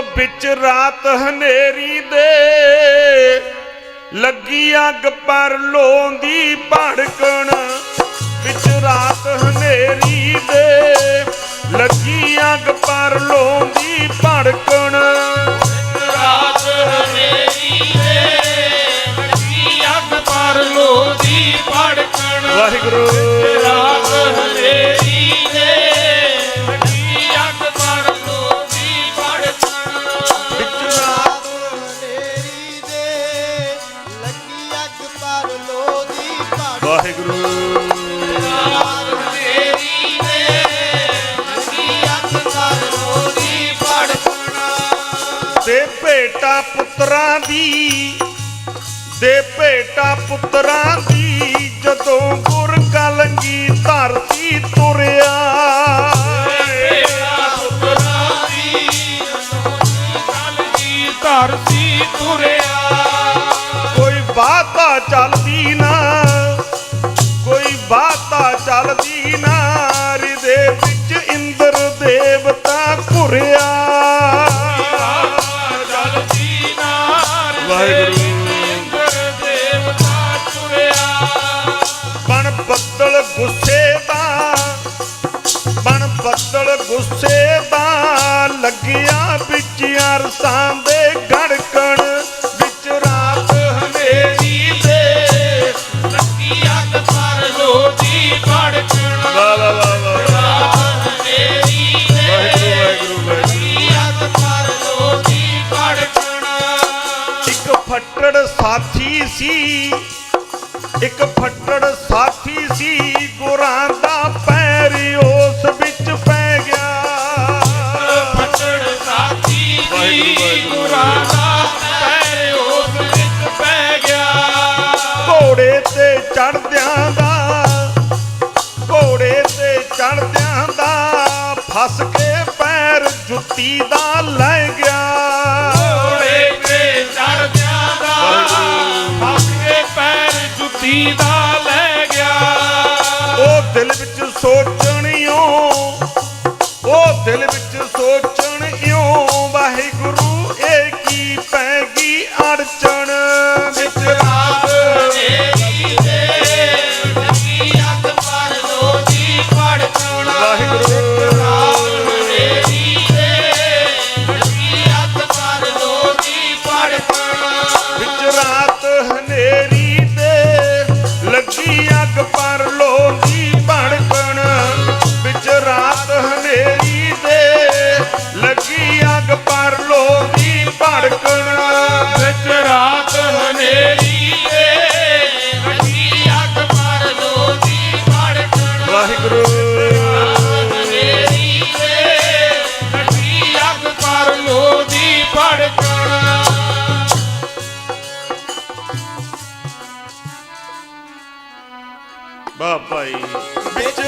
ਵਿੱਚ ਰਾਤ ਹਨੇਰੀ ਦੇ। ਲੱਗੀ ਅੱਗ ਪਰ ਲੋਂਦੀ ਭੜਕਣ ਵਿੱਚ ਰਾਤ ਹਨੇਰੀ ਦੇ। ਲੱਗੀ ਅੱਗ ਪਰ ਲੋਂਦੀ ਭੜਕਣ ਰਾਤ ਹਨੇਰੀ ਦੇ। ਲੱਗੀ ਅੱਗ ਪਰ ਲੋਦੀ ਭੜਕਣ ਵਾਹਿਗੁਰੂ। ਵਾਹਿਗੁਰੂ। ਦੇ ਭੇਟਾ ਪੁੱਤਰਾਂ ਦੀ ਦੇ ਭੇਟਾ ਪੁੱਤਰਾਂ ਦੀ ਜਦੋਂ ਗੁਰ ਕਲੰਗੀ ਧਰਤੀ ਤੁਰਿਆ। ਧਰਤੀ ਤੁਰਿਆ। ਕੋਈ ਬਾਤਾ ਚੱਲਦੀ ਚੱਲਦੀ ਨਾ ਹਿਰਦੇ ਵਿੱਚ ਇੰਦਰ ਦੇਵਤਾ ਘੁਰਿਆ ਜਲਦੀ ਨਾਰ ਵਾਹਿਗੁਰੂ। ਇੰਦਰ ਦੇਵਤਾ ਤੁਰਿਆ ਬਣ ਬੱਦਲ ਗੁੱਸੇ ਦਾ ਬਣ ਬੱਦਲ ਗੁੱਸੇ ਦਾ ਲੱਗਿਆ ਵਿੱਚ ਅਰਸਾਂ ਦੇ ਗੜਕਣ ਫੱਟੜ ਸਾਥੀ ਸੀ। ਇੱਕ ਫੱਟੜ ਸਾਥੀ ਸੀ ਗੁਰਾਂ ਦਾ ਪੈਰ ਉਸ ਵਿੱਚ ਪੈ ਗਿਆ। ਫਟੜ ਸਾਥੀ ਵਾਹਿਗੁਰੂ। ਗੁਰਾਂ ਦਾ ਪੈਰ ਉਸ ਵਿੱਚ ਪੈ ਗਿਆ। ਘੋੜੇ ਤੇ ਚੜਦਿਆਂ ਦਾ ਘੋੜੇ ਤੇ ਚੜਦਿਆਂ ਦਾ ਫਸ ਕੇ ਪੈਰ ਜੁੱਤੀ ਦਾ ਲੈ ਗਿਆ। ਜੁੱਤੀ ਦਾ ਲੈ ਗਿਆ। ਉਹ ਦਿਲ ਵਿੱਚ ਸੋਚਣਿਓ ਉਹ ਦਿਲ ਵਿੱਚ ਬਾਪਾਈ ਭਾਈ ਵਿੱਚ